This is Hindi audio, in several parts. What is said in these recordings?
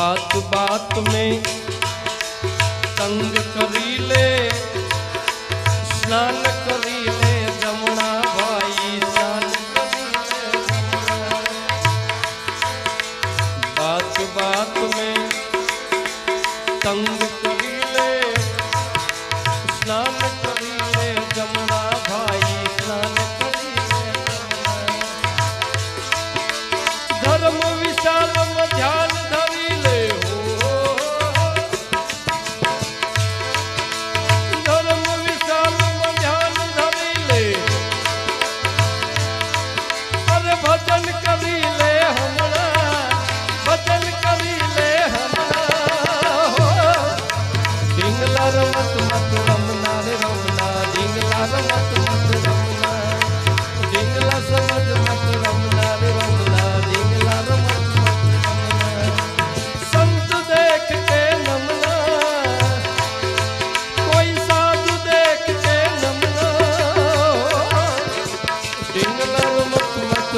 बात बात में तंग करी ले, स्नान करी ले जमुना भाई, स्नान करी ले बात बात में तंग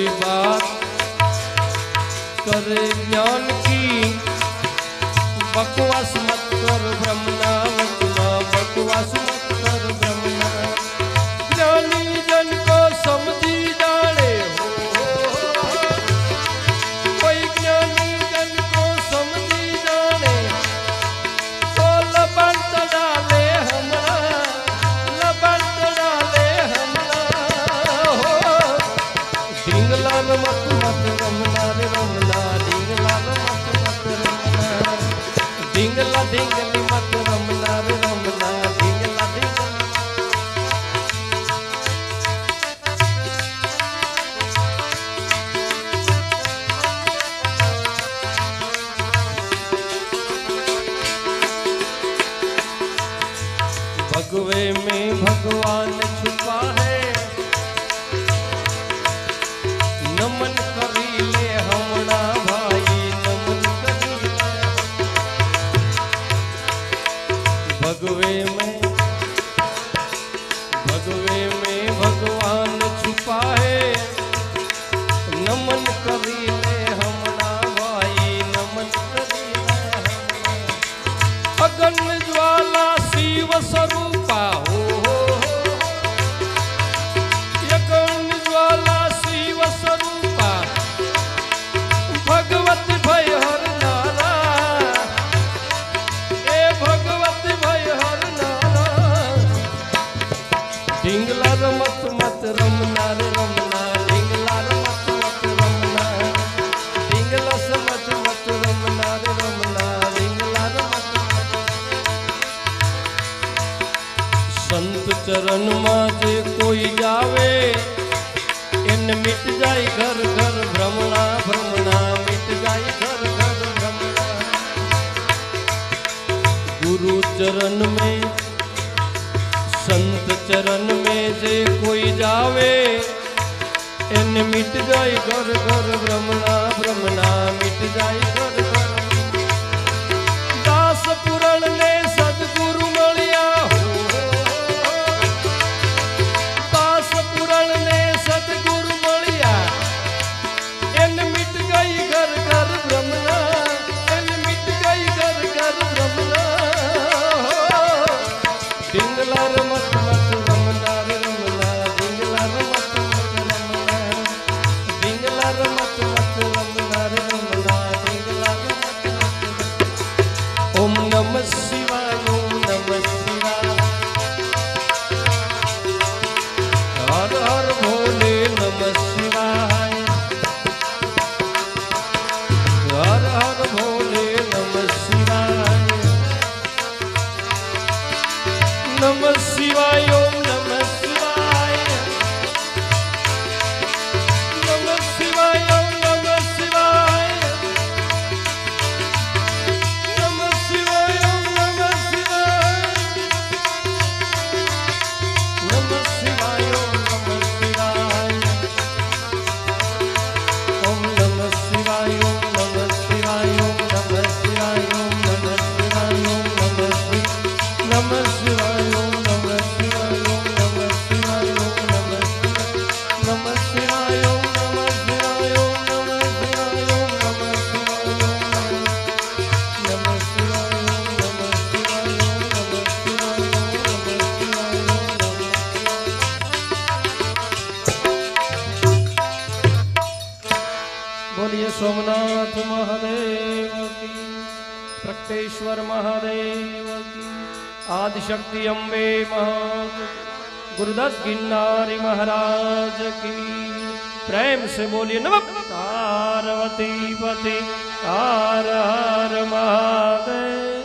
कोई बात करे ज्ञान की बकवास ડીંગલાલ મત મત રમના રે રમના ડીંગલાલ મત મત રમના ડીંગલા ડીંગલી મત રમના રે રમના জন্য संत चरण मा जे कोई जावे, इन मिट जाए घर घर भ्रमणा भ्रमणा मिट जाए घर घर भ्रमणा। गुरु चरण में, संत चरण में जे कोई जावे, इन मिट जाए घर घर भ्रमणा भ्रमणा मिट जाए घर घर। दास पुरण ने सोमनाथ महादेव की प्रकटेश्वर महादेव की, आदिशक्ति अम्बे महादेव, गुरुदत्त गिरनारी महाराज की। प्रेम से बोलिए नम पार्वती पति, हर हर महादेव।